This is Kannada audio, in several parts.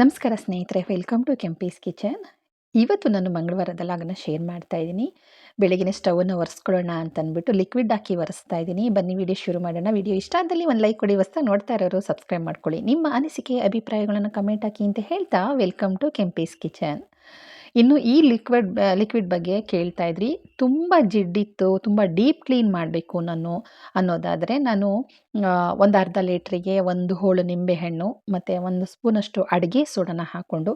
ನಮಸ್ಕಾರ ಸ್ನೇಹಿತರೆ ವೆಲ್ಕಮ್ ಟು ಕೆಂಪೀಸ್ ಕಿಚನ್. ಇವತ್ತು ನಾನು ಮಂಗಳವಾರದಲ್ಲಿ ಅದನ್ನು ಶೇರ್ ಮಾಡ್ತಾ ಇದ್ದೀನಿ. ಬೆಳಗಿನ ಸ್ಟವನ್ನು ಒರೆಸ್ಕೊಳ್ಳೋಣ ಅಂತ ಅಂದ್ಬಿಟ್ಟು ಲಿಕ್ವಿಡ್ ಹಾಕಿ ಒರೆಸ್ತಾ ಇದ್ದೀನಿ. ಬನ್ನಿ ವಿಡಿಯೋ ಶುರು ಮಾಡೋಣ. ವಿಡಿಯೋ ಇಷ್ಟ ಆದಲ್ಲಿ ಒಂದು ಲೈಕ್ ಕೊಡಿ. ಹೊಸ ನೋಡ್ತಾ ಇರೋರು ಸಬ್ಸ್ಕ್ರೈಬ್ ಮಾಡ್ಕೊಳ್ಳಿ. ನಿಮ್ಮ ಅನಿಸಿಕೆ, ಅಭಿಪ್ರಾಯಗಳನ್ನು ಕಮೆಂಟ್ ಹಾಕಿ ಅಂತ ಹೇಳ್ತಾ ವೆಲ್ಕಮ್ ಟು ಕೆಂಪೀಸ್ ಕಿಚನ್. ಇನ್ನು ಈ ಲಿಕ್ವಿಡ್ ಲಿಕ್ವಿಡ್ ಬಗ್ಗೆ ಕೇಳ್ತಾ ಇದ್ರಿ. ತುಂಬ ಜಿಡ್ಡಿತ್ತು, ತುಂಬ ಡೀಪ್ ಕ್ಲೀನ್ ಮಾಡಬೇಕು ನಾನು ಅನ್ನೋದಾದರೆ ನಾನು ಒಂದು ಅರ್ಧ ಲೀಟ್ರಿಗೆ ಒಂದು ಹೋಳು ನಿಂಬೆಹಣ್ಣು ಮತ್ತು ಒಂದು ಸ್ಪೂನಷ್ಟು ಅಡುಗೆ ಸೋಡನ ಹಾಕ್ಕೊಂಡು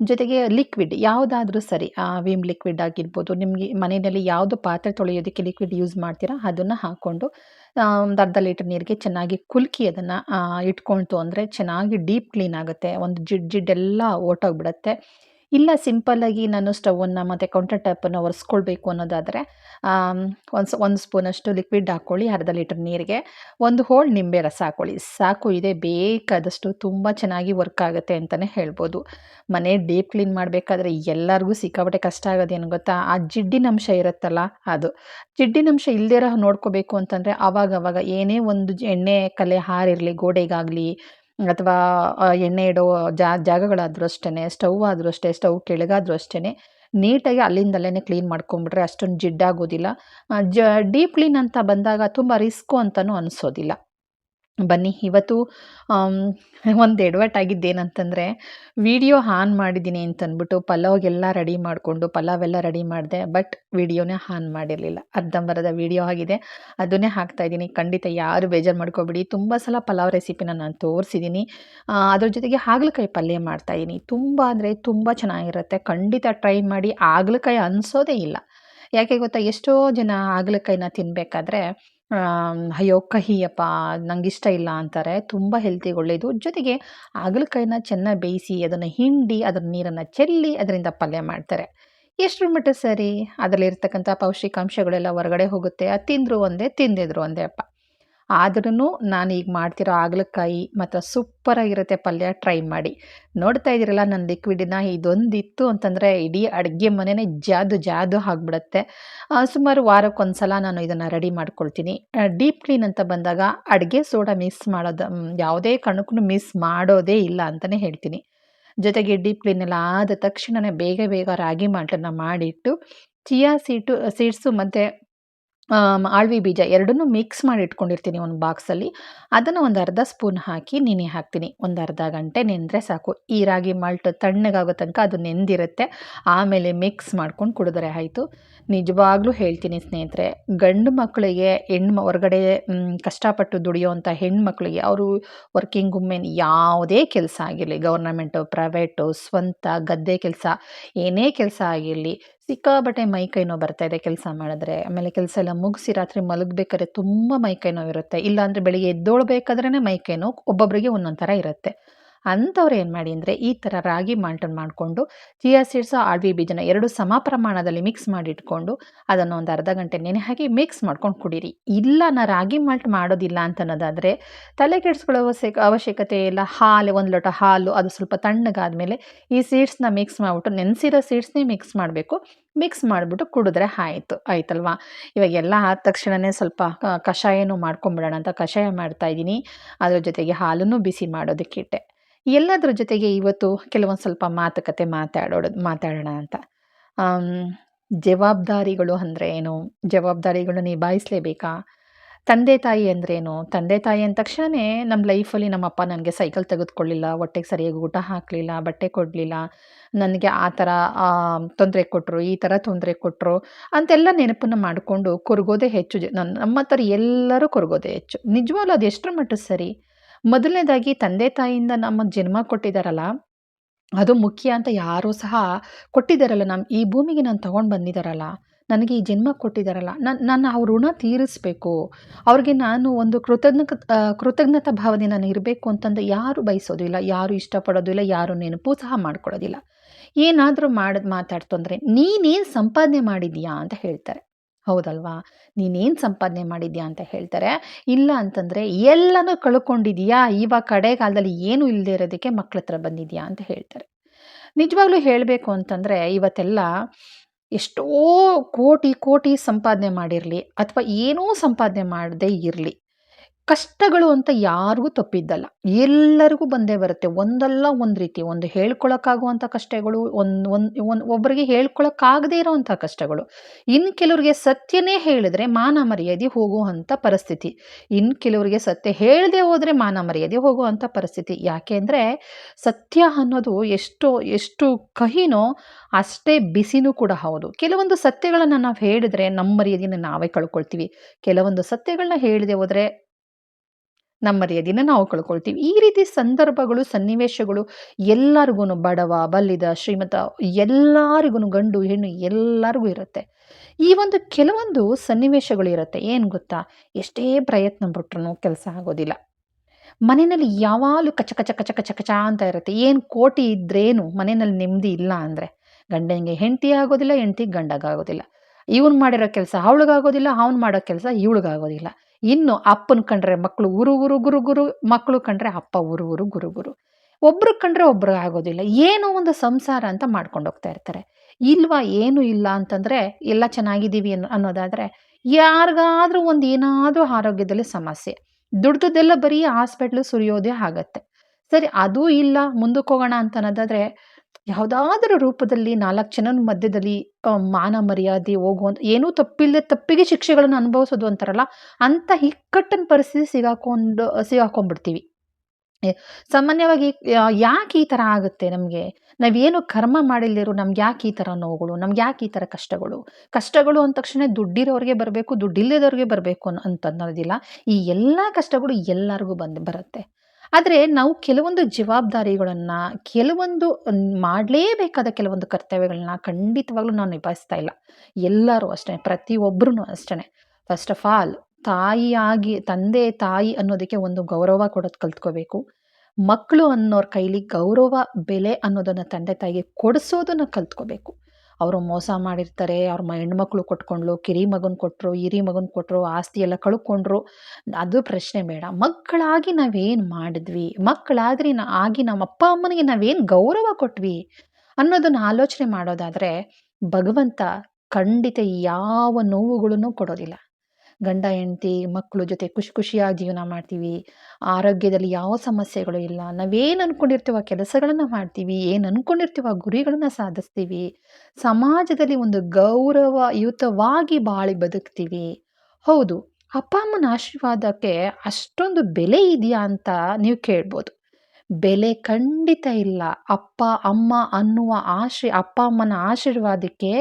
ಜೊತೆಗೆ ಲಿಕ್ವಿಡ್ ಯಾವುದಾದ್ರೂ ಸರಿ ವಿಮ್ ಲಿಕ್ವಿಡ್ ಆಗಿರ್ಬೋದು, ನಿಮಗೆ ಮನೆಯಲ್ಲಿ ಯಾವುದು ಪಾತ್ರೆ ತೊಳೆಯೋದಕ್ಕೆ ಲಿಕ್ವಿಡ್ ಯೂಸ್ ಮಾಡ್ತೀರಾ ಅದನ್ನು ಹಾಕ್ಕೊಂಡು ಒಂದು ಅರ್ಧ ಲೀಟರ್ ನೀರಿಗೆ ಚೆನ್ನಾಗಿ ಕುಲ್ಕಿ ಅದನ್ನು ಇಟ್ಕೊಳ್ತು ಅಂದರೆ ಚೆನ್ನಾಗಿ ಡೀಪ್ ಕ್ಲೀನ್ ಆಗುತ್ತೆ. ಒಂದು ಜಿಡ್ ಜಿಡ್ಡೆಲ್ಲ ಓಟೋಗ್ಬಿಡುತ್ತೆ ಇಲ್ಲ ಸಿಂಪಲ್ಲಾಗಿ ನಾನು ಸ್ಟವನ್ನು ಮತ್ತು ಕೌಂಟರ್ ಟ್ಯಾಪನ್ನು ಒರೆಸ್ಕೊಳ್ಬೇಕು ಅನ್ನೋದಾದರೆ ಒಂದು ಒಂದು ಸ್ಪೂನಷ್ಟು ಲಿಕ್ವಿಡ್ ಹಾಕ್ಕೊಳ್ಳಿ, ಅರ್ಧ ಲೀಟರ್ ನೀರಿಗೆ. ಒಂದು ಹೋಳ್ ನಿಂಬೆ ರಸ ಹಾಕ್ಕೊಳ್ಳಿ. ಸಾಕು, ಇದೆ ಬೇಕಾದಷ್ಟು ತುಂಬ ಚೆನ್ನಾಗಿ ವರ್ಕ್ ಆಗುತ್ತೆ ಅಂತಲೇ ಹೇಳ್ಬೋದು. ಮನೆ ಡೀಪ್ ಕ್ಲೀನ್ ಮಾಡಬೇಕಾದ್ರೆ ಎಲ್ಲರಿಗೂ ಸಿಕ್ಕಾಪಟ್ಟೆ ಕಷ್ಟ ಆಗೋದೇನು ಗೊತ್ತಾ? ಆ ಜಿಡ್ಡಿನಂಶ ಇರುತ್ತಲ್ಲ ಅದು. ಜಿಡ್ಡಿನಂಶ ಇಲ್ಲದೇ ನೋಡ್ಕೋಬೇಕು ಅಂತಂದರೆ ಆವಾಗ ಏನೇ ಒಂದು ಎಣ್ಣೆ ಕಲೆ ಹಾರಿರಲಿ, ಗೋಡೆಗಾಗಲಿ ಅಥವಾ ಎಣ್ಣೆ ಇಡೋ ಜಾಗಗಳಾದರೂ ಅಷ್ಟೇ ಸ್ಟವ್ ಆದರೂ ಅಷ್ಟೇ, ಸ್ಟವ್ ಕೆಳಗಾದರೂ ಅಷ್ಟೇ ನೀಟಾಗಿ ಅಲ್ಲಿಂದಲ್ಲೇ ಕ್ಲೀನ್ ಮಾಡ್ಕೊಂಡ್ಬಿಟ್ರೆ ಅಷ್ಟೊಂದು ಜಿಡ್ಡಾಗೋದಿಲ್ಲ. ಜ, ಡೀಪ್ ಕ್ಲೀನ್ ಅಂತ ಬಂದಾಗ ತುಂಬ ರಿಸ್ಕು ಅಂತಲೂ ಅನಿಸೋದಿಲ್ಲ. ಬನ್ನಿ, ಇವತ್ತು ಒಂದು ಎಡವಟ್ಟಾಗಿದ್ದೇನಂತಂದರೆ ವಿಡಿಯೋ ಆನ್ ಮಾಡಿದ್ದೀನಿ ಅಂತಂದ್ಬಿಟ್ಟು ಪಲಾವ್ಗೆಲ್ಲ ರೆಡಿ ಮಾಡಿಕೊಂಡು, ಪಲಾವೆಲ್ಲ ರೆಡಿ ಮಾಡಿದೆ, ಬಟ್ ವಿಡಿಯೋನೇ ಆನ್ ಮಾಡಿರಲಿಲ್ಲ. ಅರ್ಧಂಬರದ ವಿಡಿಯೋ ಆಗಿದೆ. ಅದನ್ನೇ ಹಾಕ್ತಾ ಇದ್ದೀನಿ. ಖಂಡಿತ ಯಾರು ಬೇಜಾರು ಮಾಡ್ಕೊಬಿಡಿ. ತುಂಬ ಸಲ ಪಲಾವ್ ರೆಸಿಪಿನ ನಾನು ತೋರಿಸಿದ್ದೀನಿ. ಅದ್ರ ಜೊತೆಗೆ ಹಾಗಲಕಾಯಿ ಪಲ್ಯ ಮಾಡ್ತಾಯಿದ್ದೀನಿ ತುಂಬ ಅಂದರೆ ತುಂಬ ಚೆನ್ನಾಗಿರುತ್ತೆ. ಖಂಡಿತ ಟ್ರೈ ಮಾಡಿ. ಹಾಗಲಕಾಯಿ ಅನಿಸೋದೇ ಇಲ್ಲ. ಯಾಕೆ ಗೊತ್ತಾ? ಎಷ್ಟೋ ಜನ ಹಾಗಲಕಾಯಿನ ತಿನ್ನಬೇಕಾದ್ರೆ ಅಯ್ಯೋ, ಕಹಿಯಪ್ಪ ನಂಗೆ ಇಷ್ಟ ಇಲ್ಲ ಅಂತಾರೆ. ತುಂಬ ಹೆಲ್ತಿಗೆ ಒಳ್ಳೆಯದು ಜೊತೆಗೆ ಹಾಗಲಕಾಯಿನ ಚೆನ್ನಾಗಿ ಬೇಯಿಸಿ, ಅದನ್ನು ಹಿಂಡಿ, ಅದರ ನೀರನ್ನು ಚೆಲ್ಲಿ, ಅದರಿಂದ ಪಲ್ಯ ಮಾಡ್ತಾರೆ. ಎಷ್ಟರ ಮಟ್ಟ ಸರಿ? ಅದರಲ್ಲಿರ್ತಕ್ಕಂಥ ಪೌಷ್ಟಿಕಾಂಶಗಳೆಲ್ಲ ಹೊರಗಡೆ ಹೋಗುತ್ತೆ. ಅದು ತಿಂದರು ಒಂದೇ, ತಿಂದಿದ್ರು ಒಂದೇ ಅಪ್ಪ. ಆದ್ರೂ ನಾನು ಈಗ ಮಾಡ್ತಿರೋ ಹಾಗಲಕಾಯಿ ಮತ್ತು ಸೂಪರಾಗಿರುತ್ತೆ ಪಲ್ಯ ಟ್ರೈ ಮಾಡಿ. ನೋಡ್ತಾ ಇದ್ದೀರಲ್ಲ ನನ್ನ ಲಿಕ್ವಿಡಿನ ಇದೊಂದಿತ್ತು ಅಂತಂದರೆ ಇಡೀ ಅಡುಗೆ ಮನೆಯೇ ಜಾದು ಜಾದು ಆಗಿಬಿಡುತ್ತೆ. ಸುಮಾರು ವಾರಕ್ಕೊಂದು ಸಲ ನಾನು ಇದನ್ನು ರೆಡಿ ಮಾಡ್ಕೊಳ್ತೀನಿ. ಡೀಪ್ ಕ್ಲೀನ್ ಅಂತ ಬಂದಾಗ ಅಡುಗೆ ಸೋಡಾ ಮಿಸ್ ಮಾಡೋದು ಯಾವುದೇ ಕಣಕ್ಕೂ ಮಿಸ್ ಮಾಡೋದೇ ಇಲ್ಲ ಅಂತಲೇ ಹೇಳ್ತೀನಿ. ಜೊತೆಗೆ ಡೀಪ್ ಕ್ಲೀನ್ ಎಲ್ಲ ಆದ ತಕ್ಷಣವೇ ಬೇಗ ಬೇಗ ರಾಗಿ ಮಾಲ್ಟನ್ನು ಮಾಡಿಟ್ಟು, ಚಿಯಾ ಸೀಟು, ಸೀಡ್ಸು ಮತ್ತು ಆಳ್ವಿ ಬೀಜ ಎರಡನ್ನೂ ಮಿಕ್ಸ್ ಮಾಡಿ ಇಟ್ಕೊಂಡಿರ್ತೀನಿ ಒಂದು ಬಾಕ್ಸಲ್ಲಿ ಅದನ್ನು ಒಂದು ಅರ್ಧ ಸ್ಪೂನ್ ಹಾಕಿ ನೆನೆ ಹಾಕ್ತೀನಿ. ಒಂದು ಅರ್ಧ ಗಂಟೆ ನೆಂದರೆ ಸಾಕು. ಈ ರಾಗಿ ಮಾಲ್ಟ್ ತಣ್ಣಗಾಗೋ ತನಕ ಅದು ನೆಂದಿರುತ್ತೆ. ಆಮೇಲೆ ಮಿಕ್ಸ್ ಮಾಡ್ಕೊಂಡು ಕುಡಿದ್ರೆ ಆಯಿತು. ನಿಜವಾಗ್ಲೂ ಹೇಳ್ತೀನಿ ಸ್ನೇಹಿತರೆ, ಗಂಡು ಮಕ್ಕಳಿಗೆ ಹೆಣ್ಣು ಹೊರಗಡೆ ಕಷ್ಟಪಟ್ಟು ದುಡಿಯೋವಂಥ ಹೆಣ್ಮಕ್ಳಿಗೆ ಅವರು ವರ್ಕಿಂಗ್ ವುಮೆನ್ ಯಾವುದೇ ಕೆಲಸ ಆಗಿರಲಿ ಗೌರ್ನಮೆಂಟು ಪ್ರೈವೇಟು ಸ್ವಂತ ಗದ್ದೆ ಕೆಲಸ, ಏನೇ ಕೆಲಸ ಆಗಿರಲಿ ಸಿಕ್ಕಾಬಟ್ಟೆ ಮೈಕೈ ನೋವು ಬರ್ತಾ ಇದೆ ಕೆಲಸ ಮಾಡಿದ್ರೆ. ಆಮೇಲೆ ಕೆಲಸ ಎಲ್ಲ ಮುಗಿಸಿ ರಾತ್ರಿ ಮಲಗಬೇಕಾದ್ರೆ ತುಂಬ ಮೈಕೈ ನೋವು ಇರುತ್ತೆ. ಇಲ್ಲಾಂದರೆ ಬೆಳಿಗ್ಗೆ ಎದ್ದೋಳ್ಬೇಕಾದ್ರೇ ಮೈಕೈ ನೋವು ಒಬ್ಬೊಬ್ಬರಿಗೆ ಒಂದೊಂದು ಥರ ಇರುತ್ತೆ. ಅಂಥವ್ರು ಏನು ಮಾಡಿ ಅಂದರೆ ಈ ಥರ ರಾಗಿ ಮಾಲ್ಟನ್ನು ಮಾಡಿಕೊಂಡು, ಚಿಯಾ ಸೀಡ್ಸು, ಆಳ್ವಿ ಬೀಜನ ಎರಡು ಸಮ ಪ್ರಮಾಣದಲ್ಲಿ ಮಿಕ್ಸ್ ಮಾಡಿಟ್ಕೊಂಡು ಅದನ್ನು ಒಂದು ಅರ್ಧ ಗಂಟೆ ನೆನೆ ಹಾಕಿ ಮಿಕ್ಸ್ ಮಾಡ್ಕೊಂಡು ಕುಡೀರಿ. ಇಲ್ಲ ನಾ ರಾಗಿ ಮಾಲ್ಟ್ ಮಾಡೋದಿಲ್ಲ ಅಂತ ಅನ್ನೋದಾದರೆ ತಲೆ ಕೆಡಿಸ್ಕೊಳ್ಳೋ ಅವಶ್ಯಕ ಅವಶ್ಯಕತೆ ಇಲ್ಲ. ಹಾಲು, ಒಂದು ಲೋಟ ಹಾಲು, ಅದು ಸ್ವಲ್ಪ ತಣ್ಣಗಾದಮೇಲೆ ಈ ಸೀಡ್ಸ್ನ ಮಿಕ್ಸ್ ಮಾಡಿಬಿಟ್ಟು, ನೆನೆಸಿರೋ ಸೀಡ್ಸ್ನೇ ಮಿಕ್ಸ್ ಮಾಡಬೇಕು. ಮಿಕ್ಸ್ ಮಾಡಿಬಿಟ್ಟು ಕುಡಿದ್ರೆ ಆಯಿತು. ಆಯ್ತಲ್ವಾ? ಇವಾಗ ಎಲ್ಲ ಆದ ತಕ್ಷಣವೇ ಸ್ವಲ್ಪ ಕಷಾಯನೂ ಮಾಡ್ಕೊಂಬಿಡೋಣ ಅಂತ ಕಷಾಯ ಮಾಡ್ತಾಯಿದ್ದೀನಿ ಅದರ ಜೊತೆಗೆ ಹಾಲನ್ನು ಬಿಸಿ ಮಾಡೋದಕ್ಕಿಟ್ಟೆ ಎಲ್ಲದರ ಜೊತೆಗೆ ಇವತ್ತು ಕೆಲವೊಂದು ಸ್ವಲ್ಪ ಮಾತುಕತೆ ಮಾತಾಡೋದು ಮಾತಾಡೋಣ ಅಂತ. ಜವಾಬ್ದಾರಿಗಳು ಅಂದರೆ ಏನು? ಜವಾಬ್ದಾರಿಗಳು ನಿಭಾಯಿಸಲೇಬೇಕಾ? ತಂದೆ ತಾಯಿ ಅಂದ್ರೇನು ತಂದೆ ತಾಯಿ ಅಂದ ತಕ್ಷಣವೇ ನಮ್ಮ ಲೈಫಲ್ಲಿ ನಮ್ಮಪ್ಪ ನನಗೆ ಸೈಕಲ್ ತೆಗೆದುಕೊಳ್ಳಿಲ್ಲ, ಹೊಟ್ಟೆಗೆ ಸರಿಯಾಗಿ ಊಟ ಹಾಕಲಿಲ್ಲ, ಬಟ್ಟೆ ಕೊಡಲಿಲ್ಲ, ನನಗೆ ಆ ಥರ ತೊಂದರೆ ಕೊಟ್ಟರು ಈ ಥರ ತೊಂದರೆ ಕೊಟ್ಟರು ಅಂತೆಲ್ಲ ನೆನಪನ್ನು ಮಾಡಿಕೊಂಡು ಕೊರಗೋದೇ ಹೆಚ್ಚು ಜ ನನ್ನ ನಮ್ಮ ಥರ ಎಲ್ಲರೂ ಕೊರಗೋದೇ ಹೆಚ್ಚು. ನಿಜವಾಗ್ಲೂ ಅದು ಎಷ್ಟರ ಮಟ್ಟ ಸರಿ? ಮೊದಲನೇದಾಗಿ ತಂದೆ ತಾಯಿಯಿಂದ ನಮ್ಮ ಜನ್ಮ ಕೊಟ್ಟಿದ್ದಾರಲ್ಲ ಅದು ಮುಖ್ಯ ಅಂತ ಯಾರೂ ಸಹ ಕೊಟ್ಟಿದ್ದಾರಲ್ಲ ನಮ್ಮ ಈ ಭೂಮಿಗೆ ನಾನು ತಗೊಂಡು ಬಂದಿದ್ದಾರಲ್ಲ ನನಗೆ ಈ ಜನ್ಮ ಕೊಟ್ಟಿದ್ದಾರಲ್ಲ ನಾನು ನಾನು ಅವ್ರ ಋಣ ತೀರಿಸ್ಬೇಕು. ಅವ್ರಿಗೆ ನಾನು ಒಂದು ಕೃತಜ್ಞ ಕೃತಜ್ಞತಾ ಭಾವನೆ ನಾನು ಇರಬೇಕು ಅಂತಂದು ಯಾರು ಬಯಸೋದಿಲ್ಲ ಯಾರು ಇಷ್ಟಪಡೋದಿಲ್ಲ ಯಾರು ನೆನಪು ಸಹ ಮಾಡ್ಕೊಳ್ಳೋದಿಲ್ಲ ಏನಾದರೂ ಮಾಡೋದು ಮಾತಾಡ್ತು ಅಂದರೆ ನೀನೇನು ಸಂಪಾದನೆ ಮಾಡಿದೀಯಾ ಅಂತ ಹೇಳ್ತಾರೆ. ಹೌದಲ್ವಾ? ನೀನೇನು ಸಂಪಾದನೆ ಮಾಡಿದ್ಯಾ ಅಂತ ಹೇಳ್ತಾರೆ. ಇಲ್ಲ ಅಂತಂದರೆ, ಎಲ್ಲನೂ ಕಳ್ಕೊಂಡಿದೀಯಾ? ಇವಾಗ ಕಡೆಗಾಲದಲ್ಲಿ ಏನು ಇಲ್ಲದೆ ಇರೋದಕ್ಕೆ ಮಕ್ಳ ಹತ್ರ ಬಂದಿದ್ಯಾ ಅಂತ ಹೇಳ್ತಾರೆ. ನಿಜವಾಗ್ಲೂ ಹೇಳಬೇಕು ಅಂತಂದರೆ, ಇವತ್ತೆಲ್ಲ ಎಷ್ಟೋ ಕೋಟಿ ಕೋಟಿ ಸಂಪಾದನೆ ಮಾಡಿರಲಿ, ಅಥವಾ ಏನೂ ಸಂಪಾದನೆ ಮಾಡದೇ ಇರಲಿ. ಕಷ್ಟಗಳು ಅಂತ ಯಾರಿಗೂ ತಪ್ಪಿದ್ದಲ್ಲ. ಎಲ್ಲರಿಗೂ ಬಂದೇ ಬರುತ್ತೆ. ಒಂದಲ್ಲ ಒಂದು ರೀತಿ, ಒಂದು ಹೇಳ್ಕೊಳಕ್ಕಾಗುವಂಥ ಕಷ್ಟಗಳು, ಒಂದು ಒಂದು ಒಂದು ಒಬ್ಬರಿಗೆ ಹೇಳ್ಕೊಳಕ್ಕಾಗದೇ ಇರೋವಂಥ ಕಷ್ಟಗಳು. ಇನ್ನು ಕೆಲವರಿಗೆ ಸತ್ಯನೇ ಹೇಳಿದ್ರೆ ಮಾನ ಮರ್ಯಾದೆ ಹೋಗುವಂಥ ಪರಿಸ್ಥಿತಿ. ಇನ್ನು ಕೆಲವರಿಗೆ ಸತ್ಯ ಹೇಳದೆ ಹೋದರೆ ಮಾನ ಮರ್ಯಾದೆ ಹೋಗುವಂಥ ಪರಿಸ್ಥಿತಿ. ಯಾಕೆ ಅಂದರೆ ಸತ್ಯ ಅನ್ನೋದು ಎಷ್ಟು ಎಷ್ಟು ಕಹಿನೋ ಅಷ್ಟೇ ಬಿಸಿನೂ ಕೂಡ ಹೌದು. ಕೆಲವೊಂದು ಸತ್ಯಗಳನ್ನು ನಾವು ಹೇಳಿದ್ರೆ ನಮ್ಮ ಮರ್ಯಾದೆನ ನಾವೇ ಕಳ್ಕೊಳ್ತೀವಿ. ಕೆಲವೊಂದು ಸತ್ಯಗಳನ್ನ ಹೇಳದೆ ಹೋದರೆ ನಮ್ಮ ಮರ್ಯಾದೆನ ನಾವು ಕಳ್ಕೊಳ್ತೀವಿ. ಈ ರೀತಿ ಸಂದರ್ಭಗಳು, ಸನ್ನಿವೇಶಗಳು ಎಲ್ಲರಿಗೂ ಬಡವ, ಬಲ್ಲಿದ, ಶ್ರೀಮತ ಎಲ್ಲರಿಗೂ ಗಂಡು, ಹೆಣ್ಣು ಎಲ್ಲರಿಗೂ ಇರುತ್ತೆ. ಈ ಒಂದು ಕೆಲವೊಂದು ಸನ್ನಿವೇಶಗಳು ಇರುತ್ತೆ. ಏನು ಗೊತ್ತಾ? ಎಷ್ಟೇ ಪ್ರಯತ್ನ ಬಿಟ್ರೂ ಕೆಲಸ ಆಗೋದಿಲ್ಲ. ಮನೆಯಲ್ಲಿ ಯಾವಾಗಲೂ ಕಚ ಕಚ ಕಚ ಕಚ ಕಚ ಅಂತ ಇರುತ್ತೆ. ಏನು ಕೋಟಿ ಇದ್ರೇನು ಮನೆಯಲ್ಲಿ ನೆಮ್ಮದಿ ಇಲ್ಲ ಅಂದರೆ. ಗಂಡನಿಗೆ ಹೆಂಡತಿ ಆಗೋದಿಲ್ಲ, ಹೆಂಡತಿಗೆ ಗಂಡಗಾಗೋದಿಲ್ಲ ಇವನು ಮಾಡಿರೋ ಕೆಲಸ ಅವಳಿಗಾಗೋದಿಲ್ಲ, ಅವ್ನು ಮಾಡೋ ಕೆಲಸ ಇವಳಿಗಾಗೋದಿಲ್ಲ. ಇನ್ನು ಅಪ್ಪನ ಕಂಡ್ರೆ ಮಕ್ಕಳು ಉರು ಉರು ಗುರು ಗುರು ಮಕ್ಕಳು ಕಂಡ್ರೆ ಅಪ್ಪ ಉರು ಉರು ಗುರು ಗುರು. ಒಬ್ರು ಕಂಡ್ರೆ ಒಬ್ರು ಆಗೋದಿಲ್ಲ. ಏನೋ ಒಂದು ಸಂಸಾರ ಅಂತ ಮಾಡ್ಕೊಂಡು ಹೋಗ್ತಾ ಇರ್ತಾರೆ. ಇಲ್ವಾ ಏನು ಇಲ್ಲ ಅಂತಂದರೆ ಎಲ್ಲ ಚೆನ್ನಾಗಿದ್ದೀವಿ ಅನ್ನೋ, ಅನ್ನೋದಾದರೆ ಯಾರಿಗಾದ್ರೂ ಒಂದು ಏನಾದರೂ ಆರೋಗ್ಯದಲ್ಲಿ ಸಮಸ್ಯೆ. ದುಡ್ದದೆಲ್ಲ ಬರೀ ಹಾಸ್ಪಿಟ್ಲು ಸುರಿಯೋದೇ ಆಗತ್ತೆ. ಸರಿ, ಅದೂ ಇಲ್ಲ, ಮುಂದಕ್ಕೆ ಹೋಗೋಣ ಅಂತ ಅನ್ನೋದಾದರೆ ಯಾವುದಾದ್ರೂ ರೂಪದಲ್ಲಿ ನಾಲ್ಕು ಜನನ ಮಧ್ಯದಲ್ಲಿ ಮಾನ ಮರ್ಯಾದೆ ಹೋಗುವಂಥ ಏನೂ ತಪ್ಪಿಲ್ಲದೆ ತಪ್ಪಿಗೆ ಶಿಕ್ಷೆಗಳನ್ನು ಅನುಭವಿಸೋದು ಅಂತಾರಲ್ಲ ಅಂಥ ಇಕ್ಕಟ್ಟಿನ ಪರಿಸ್ಥಿತಿ ಸಿಗಾಕೊಂಡು, ಸಿಗಾಕೊಂಡ್ಬಿಡ್ತೀವಿ. ಸಾಮಾನ್ಯವಾಗಿ ಯಾಕೆ ಈ ಥರ ಆಗುತ್ತೆ ನಮಗೆ? ನಾವೇನು ಕರ್ಮ ಮಾಡಿಲ್ಲಿರೋ ನಮ್ಗೆ ಯಾಕೆ ಈ ಥರ ನೋವುಗಳು, ನಮ್ಗೆ ಯಾಕೆ ಈ ಥರ ಕಷ್ಟಗಳು? ಕಷ್ಟಗಳು ಅಂದ ತಕ್ಷಣ ದುಡ್ಡಿರೋರಿಗೆ ಬರಬೇಕು ದುಡ್ಡಿಲ್ಲದವ್ರಿಗೆ ಬರಬೇಕು ಅಂತ ಅನ್ನೋದಿಲ್ಲ ಈ ಎಲ್ಲ ಕಷ್ಟಗಳು ಎಲ್ಲರಿಗೂ ಬಂದು ಬರುತ್ತೆ. ಆದರೆ ನಾವು ಕೆಲವೊಂದು ಜವಾಬ್ದಾರಿಗಳನ್ನು, ಕೆಲವೊಂದು ಮಾಡಲೇಬೇಕಾದ ಕೆಲವೊಂದು ಕರ್ತವ್ಯಗಳನ್ನ ಖಂಡಿತವಾಗ್ಲೂ ನಾವು ನಿಭಾಯಿಸ್ತಾ ಇಲ್ಲ. ಎಲ್ಲರೂ ಅಷ್ಟೇ ಪ್ರತಿಯೊಬ್ಬರೂ ಅಷ್ಟೇ ಫಸ್ಟ್ ಆಫ್ ಆಲ್ ತಾಯಿಯಾಗಿ, ತಂದೆ, ತಾಯಿ ಅನ್ನೋದಕ್ಕೆ ಒಂದು ಗೌರವ ಕೊಡೋದು ಕಲ್ತ್ಕೋಬೇಕು. ಮಕ್ಕಳು ಅನ್ನೋರ ಕೈಲಿ ಗೌರವ, ಬೆಲೆ ಅನ್ನೋದನ್ನು ತಂದೆ ತಾಯಿಗೆ ಕೊಡಿಸೋದನ್ನು ಕಲ್ತ್ಕೋಬೇಕು. ಅವರು ಮೋಸ ಮಾಡಿರ್ತಾರೆ, ಅವ್ರ ಮ, ಹೆಣ್ಮಕ್ಳು ಕೊಟ್ಕೊಂಡ್ಲು, ಕಿರಿ ಮಗನ ಕೊಟ್ಟರು ಹಿರಿ ಮಗನ ಕೊಟ್ಟರು ಆಸ್ತಿ ಎಲ್ಲ ಕಳ್ಕೊಂಡ್ರು. ಅದು ಪ್ರಶ್ನೆ ಬೇಡ. ಮಕ್ಕಳಾಗಿ ನಾವೇನು ಮಾಡಿದ್ವಿ? ಮಕ್ಕಳಾದ್ರೆ ನಾ, ಆಗಿ ನಮ್ಮ ಅಪ್ಪ ಅಮ್ಮನಿಗೆ ನಾವೇನು ಗೌರವ ಕೊಟ್ವಿ? ಅನ್ನೋದನ್ನು ಆಲೋಚನೆ ಮಾಡೋದಾದರೆ ಭಗವಂತ ಖಂಡಿತ ಯಾವ ನೋವುಗಳನ್ನು ಕೊಡೋದಿಲ್ಲ. ಗಂಡ, ಹೆಂಡತಿ ಮಕ್ಕಳು ಜೊತೆ ಖುಷಿ ಖುಷಿಯಾಗಿ ಜೀವನ ಮಾಡ್ತೀವಿ. ಆರೋಗ್ಯದಲ್ಲಿ ಯಾವ ಸಮಸ್ಯೆಗಳು ಇಲ್ಲ. ನಾವೇನು ಅಂದ್ಕೊಂಡಿರ್ತೀವ ಕೆಲಸಗಳನ್ನು ಮಾಡ್ತೀವಿ. ಏನು ಅಂದ್ಕೊಂಡಿರ್ತೀವ ಗುರಿಗಳನ್ನು ಸಾಧಿಸ್ತೀವಿ. ಸಮಾಜದಲ್ಲಿ ಒಂದು ಗೌರವಯುತವಾಗಿ ಬಾಳಿ ಬದುಕ್ತೀವಿ. ಹೌದು, ಅಪ್ಪ, ಅಮ್ಮನ ಆಶೀರ್ವಾದಕ್ಕೆ ಅಷ್ಟೊಂದು ಬೆಲೆ ಇದೆಯಾ ಅಂತ ನೀವು ಕೇಳ್ಬೋದು. ಬೆಲೆ ಖಂಡಿತ ಇಲ್ಲ. ಅಪ್ಪ, ಅಮ್ಮ ಅನ್ನುವ ಆಶೀ, ಅಪ್ಪ, ಅಮ್ಮನ ಆಶೀರ್ವಾದಕ್ಕೆ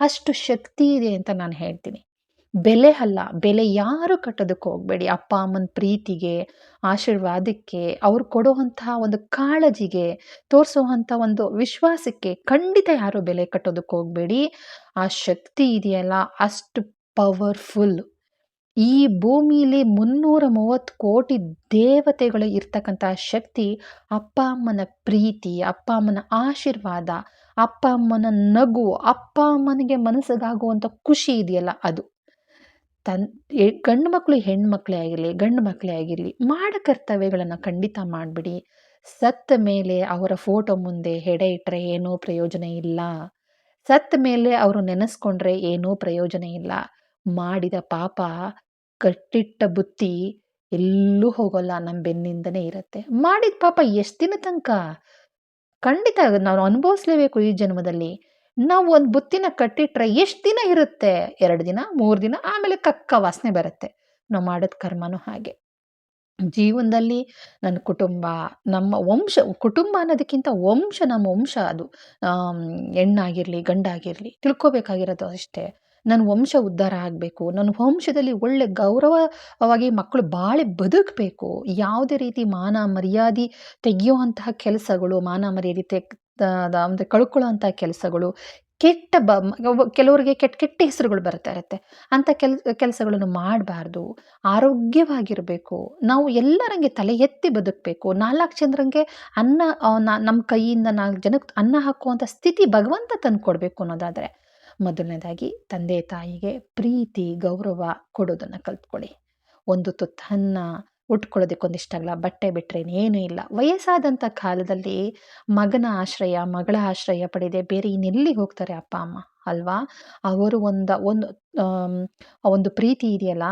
ಅಷ್ಟು ಶಕ್ತಿ ಇದೆ ಅಂತ ನಾನು ಹೇಳ್ತೀನಿ. ಬೆಲೆ ಅಲ್ಲ, ಬೆಲೆ ಯಾರು ಕಟ್ಟೋದಕ್ಕೆ ಹೋಗಬೇಡಿ. ಅಪ್ಪ, ಅಮ್ಮನ ಪ್ರೀತಿಗೆ, ಆಶೀರ್ವಾದಕ್ಕೆ, ಅವ್ರು ಕೊಡುವಂತಹ ಒಂದು ಕಾಳಜಿಗೆ, ತೋರಿಸುವಂಥ ಒಂದು ವಿಶ್ವಾಸಕ್ಕೆ ಖಂಡಿತ ಯಾರು ಬೆಲೆ ಕಟ್ಟೋದಕ್ಕೆ ಹೋಗಬೇಡಿ. ಆ ಶಕ್ತಿ ಇದೆಯಲ್ಲ, ಅಷ್ಟು ಪವರ್ಫುಲ್. ಈ ಭೂಮಿಲಿ ಮುನ್ನೂರ ಮೂವತ್ತು ಕೋಟಿ ದೇವತೆಗಳು ಇರ್ತಕ್ಕಂಥ ಶಕ್ತಿ ಅಪ್ಪ, ಅಮ್ಮನ ಪ್ರೀತಿ, ಅಪ್ಪ, ಅಮ್ಮನ ಆಶೀರ್ವಾದ, ಅಪ್ಪ, ಅಮ್ಮನ ನಗು, ಅಪ್ಪ, ಅಮ್ಮನಿಗೆ ಮನಸ್ಸಿಗಾಗುವಂಥ ಖುಷಿ ಇದೆಯಲ್ಲ ಅದು. ತನ್ ಗಂಡು ಮಕ್ಕಳು ಹೆಣ್ಣು ಮಕ್ಕಳೇ ಆಗಿರಲಿ, ಗಂಡು ಮಕ್ಕಳೇ ಆಗಿರಲಿ, ಮಾಡೋ ಕರ್ತವ್ಯಗಳನ್ನು ಖಂಡಿತ ಮಾಡಿಬಿಡಿ. ಸತ್ತ ಮೇಲೆ ಅವರ ಫೋಟೋ ಮುಂದೆ ಹೆಡೆ ಇಟ್ಟರೆ ಏನೂ ಪ್ರಯೋಜನ ಇಲ್ಲ. ಸತ್ತ ಮೇಲೆ ಅವರು ನೆನೆಸ್ಕೊಂಡ್ರೆ ಏನೂ ಪ್ರಯೋಜನ ಇಲ್ಲ. ಮಾಡಿದ ಪಾಪ, ಕಟ್ಟಿಟ್ಟ ಬುತ್ತಿ ಎಲ್ಲೂ ಹೋಗೋಲ್ಲ ನಮ್ಮ ಬೆನ್ನಿಂದನೇ ಇರುತ್ತೆ. ಮಾಡಿದ ಪಾಪ ಎಷ್ಟು ದಿನ ತನಕ? ಖಂಡಿತ ನಾವು ಅನುಭವಿಸ್ಲೇಬೇಕು ಈ ಜನ್ಮದಲ್ಲಿ. ನಾವು ಒಂದು ಬುತ್ತಿನ ಕಟ್ಟಿಟ್ರೆ ಎಷ್ಟು ದಿನ ಇರುತ್ತೆ? ಎರಡು ದಿನ, ಮೂರು ದಿನ, ಆಮೇಲೆ ಕಕ್ಕ ವಾಸನೆ ಬರುತ್ತೆ. ನಾವು ಮಾಡಿದ ಕರ್ಮನೂ ಹಾಗೆ. ಜೀವನದಲ್ಲಿ ನನ್ನ ಕುಟುಂಬ, ನಮ್ಮ ವಂಶ, ಕುಟುಂಬ ಅನ್ನೋದಕ್ಕಿಂತ ವಂಶ ನಮ್ಮ ವಂಶ ಅದು. ಹೆಣ್ಣಾಗಿರಲಿ, ಗಂಡಾಗಿರಲಿ, ತಿಳ್ಕೊಬೇಕಾಗಿರೋದು ಅಷ್ಟೇ. ನನ್ನ ವಂಶ ಉದ್ಧಾರ ಆಗಬೇಕು. ನನ್ನ ವಂಶದಲ್ಲಿ ಒಳ್ಳೆ ಗೌರವವಾಗಿ ಮಕ್ಕಳು ಬಾಳೆ ಬದುಕಬೇಕು. ಯಾವುದೇ ರೀತಿ ಮಾನ ಮರ್ಯಾದೆ ತೆಗೆಯುವಂತಹ ಕೆಲಸಗಳು, ಮಾನ ಮರ್ಯಾದೆ ತೆಗ್ ಅಂದರೆ ಕಳ್ಕೊಳ್ಳೋ ಕೆಲಸಗಳು, ಕೆಟ್ಟ ಬ ಕೆಲವರಿಗೆ ಕೆಟ್ಟ ಕೆಟ್ಟ ಹೆಸರುಗಳು ಬರ್ತಾ ಇರುತ್ತೆ. ಅಂಥ ಕೆಲ್, ಕೆಲಸಗಳನ್ನು ಮಾಡಬಾರ್ದು. ಆರೋಗ್ಯವಾಗಿರಬೇಕು. ನಾವು ಎಲ್ಲರಂಗೆ ತಲೆ ಎತ್ತಿ ಬದುಕಬೇಕು. ನಾಲ್ಕು ಜನರಂಗೆ ಅನ್ನ ನಮ್ಮ ಕೈಯಿಂದ ನಾಲ್ಕು ಜನಕ್ಕೆ ಅನ್ನ ಹಾಕುವಂಥ ಸ್ಥಿತಿ ಭಗವಂತ ತಂದು ಕೊಡಬೇಕು ಅನ್ನೋದಾದರೆ, ಮೊದಲನೇದಾಗಿ ತಂದೆ ತಾಯಿಗೆ ಪ್ರೀತಿ, ಗೌರವ ಕೊಡೋದನ್ನು ಕಲ್ತ್ಕೊಳ್ಳಿ. ಒಂದು ತುತ್ತನ್ನ ಉಟ್ಕೊಳ್ಳೋದಕ್ಕೊಂದಿಷ್ಟಾಗಲ್ಲ ಬಟ್ಟೆ ಬಿಟ್ಟರೆ ಏನೂ ಇಲ್ಲ. ವಯಸ್ಸಾದಂಥ ಕಾಲದಲ್ಲಿ ಮಗನ ಆಶ್ರಯ, ಮಗಳ ಆಶ್ರಯ ಪಡೆದೇ ಬೇರೆ ಇನ್ನೆಲ್ಲಿಗೆ ಹೋಗ್ತಾರೆ ಅಪ್ಪ, ಅಮ್ಮ ಅಲ್ವಾ? ಅವರು ಒಂದು ಒಂದು ಒಂದು ಪ್ರೀತಿ ಇದೆಯಲ್ಲ,